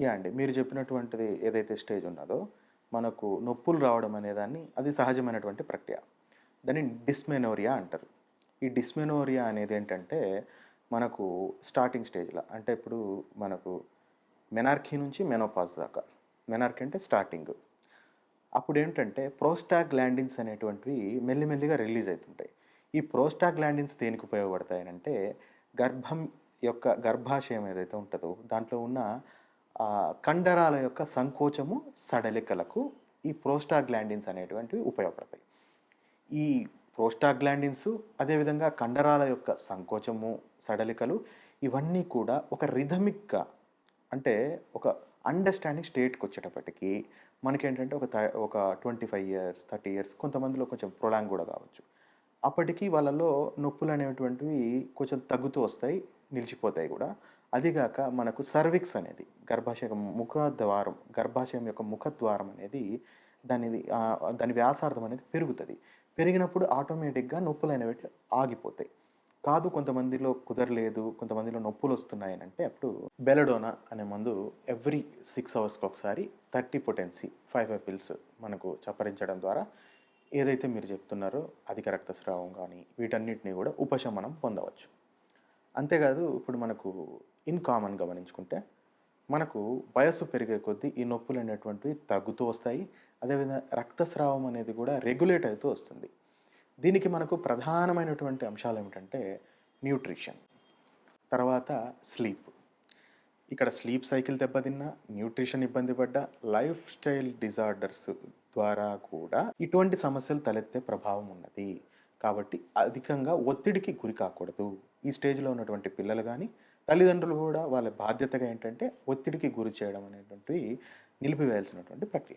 Yeah అండి. మీరు చెప్పినటువంటిది ఏదైతే స్టేజ్ ఉన్నదో, మనకు నొప్పులు రావడం అనేదాన్ని అది సహజమైనటువంటి ప్రక్రియ. దాన్ని డిస్మెనోరియా అంటారు. ఈ డిస్మెనోరియా అనేది ఏంటంటే మనకు స్టార్టింగ్ స్టేజ్లో అంటే ఇప్పుడు మనకు మెనార్కీ నుంచి మెనోపాజ్ దాకా. మెనార్కీ అంటే స్టార్టింగ్. అప్పుడు ఏంటంటే ప్రోస్టాక్ ప్రోస్టాగ్లాండిన్స్ అనేటువంటివి మెల్లిమెల్లిగా రిలీజ్ అవుతుంటాయి ఈ ప్రోస్టాగ్లాండిన్స్ దేనికి ఉపయోగపడతాయనంటే, గర్భం యొక్క గర్భాశయం ఏదైతే ఉంటదో, దాంట్లో ఉన్న కండరాల యొక్క సంకోచము, సడలికలకు ఈ ప్రోస్టాగ్లాండిన్స్ అనేటువంటివి ఉపయోగపడతాయి. ఈ ప్రోస్టాగ్లాండిన్స్ అదేవిధంగా కండరాల యొక్క సంకోచము, సడలికలు ఇవన్నీ కూడా ఒక రిథమిక్‌గా అంటే ఒక అండర్‌స్టాండింగ్ స్టేట్కి స్టేట్‌కొచ్చేటప్పటికి మనకేంటంటే ఒక త ఒక 25 ఇయర్స్, 30 ఇయర్స్ కొంతమందిలో కొంచెం ప్రొలాంగ్ కూడా కావచ్చు. అప్పటికి వాళ్ళలో నొప్పులనేటువంటివి కొంచెం తగ్గుతూ వస్తాయి, నిలిచిపోతాయి కూడా అదిగాక మనకు సర్విక్స్ అనేది గర్భాశయం ముఖ ద్వారం, గర్భాశయం యొక్క ముఖద్వారం అనేది దానిది దాని వ్యాసార్థం అనేది పెరుగుతుంది పెరిగినప్పుడు ఆటోమేటిక్‌గా నొప్పులనేవి ఆగిపోతాయి. కాదు కొంతమందిలో కుదరలేదు, కొంతమందిలో నొప్పులు వస్తున్నాయనంటే అప్పుడు బెలడోనా అనే మందు ఎవ్రీ సిక్స్ అవర్స్‌కి ఒకసారి 30 పొటెన్సీ 5, 5 పిల్స్ మనకు చప్పరించడం ద్వారా ఏదైతే మీరు చెప్తున్నారో అధిక రక్తస్రావం కానీ వీటన్నిటిని కూడా ఉపశమనం పొందవచ్చు. అంతేకాదు ఇప్పుడు మనకు ఇన్ కామన్ గమనించుకుంటే, మనకు వయస్సు పెరిగే కొద్దీ ఈ నొప్పులు అనేటువంటివి తగ్గుతూ వస్తాయి. అదేవిధంగా రక్తస్రావం అనేది కూడా రెగ్యులేట్ అవుతూ వస్తుంది. దీనికి మనకు ప్రధానమైనటువంటి అంశాలు ఏమిటంటే న్యూట్రిషన్. తర్వాత స్లీప్. ఇక్కడ స్లీప్ సైకిల్ దెబ్బతిన్నా, న్యూట్రిషన్ ఇబ్బంది పడ్డ లైఫ్ స్టైల్ డిజార్డర్స్ ద్వారా కూడా ఇటువంటి సమస్యలు తలెత్తే ప్రభావం ఉన్నది. కాబట్టి అధికంగా ఒత్తిడికి గురి కాకూడదు. ఈ స్టేజ్‌లో ఉన్నటువంటి పిల్లలు కానీ తల్లిదండ్రులు కూడా వాళ్ళ బాధ్యతగా ఏంటంటే ఒత్తిడికి గురి చేయడం అనేటువంటివి నిలిపివేయాల్సినటువంటి ప్రక్రియ.